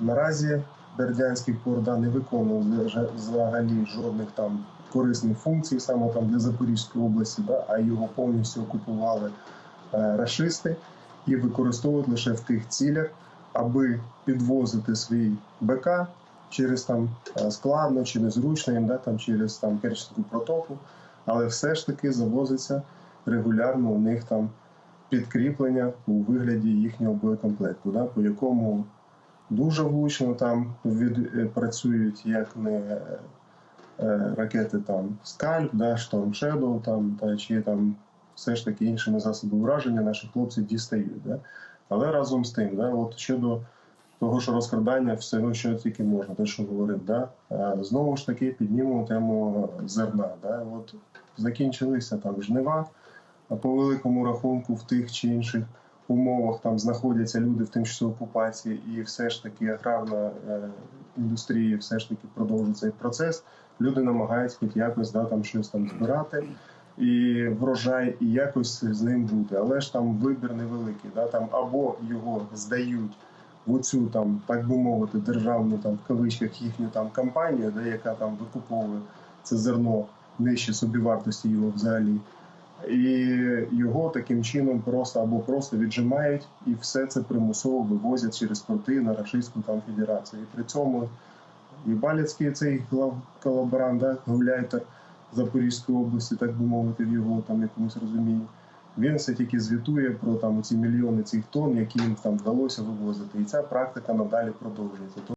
Наразі Бердянський порт не виконує взагалі жодних там корисних функцій саме там для Запорізької області, да, а його повністю окупували е, рашисти і використовують лише в тих цілях, аби підвозити свій БК через там е, складно чи незручно їм, да, там через там Керченську протоку, але все ж таки завозиться регулярно у них там підкріплення у вигляді їхнього боєкомплекту, да, по якому дуже влучно там від, е, працюють як не е, ракети там Скальп, да, Storm Shadow, там, та, чи там все ж таки іншими засобами враження наші хлопці дістають. Да. Але разом з тим, да, от щодо того, що розкрадання всього, що тільки можна, те, що говорив, да, е, знову ж таки піднімемо тему зерна. Да, от закінчилися там жнива, по великому рахунку в тих чи інших умовах там знаходяться люди в тимчасовій окупації, і все ж таки аграрна е, індустрія, все ж таки продовжує цей процес. Люди намагаються хоч якось да, там щось там збирати. І врожай, і якось з ним бути. Але ж там вибір невеликий. Да? Там або його здають в оцю там, так би мовити, державну там в кавичках їхню там компанію, да, яка там викуповує це зерно нижче собівартості його взагалі. І його таким чином просто або просто віджимають, і все це примусово вивозять через порти на Рашистську там федерацію. І при цьому і Балецький цей колаборант, да, гауляйтер Запорізької області, так би мовити, в його там якомусь розумінні. Він все тільки звітує про там ці мільйони цих тонн, які їм там вдалося вивозити. І ця практика надалі продовжується.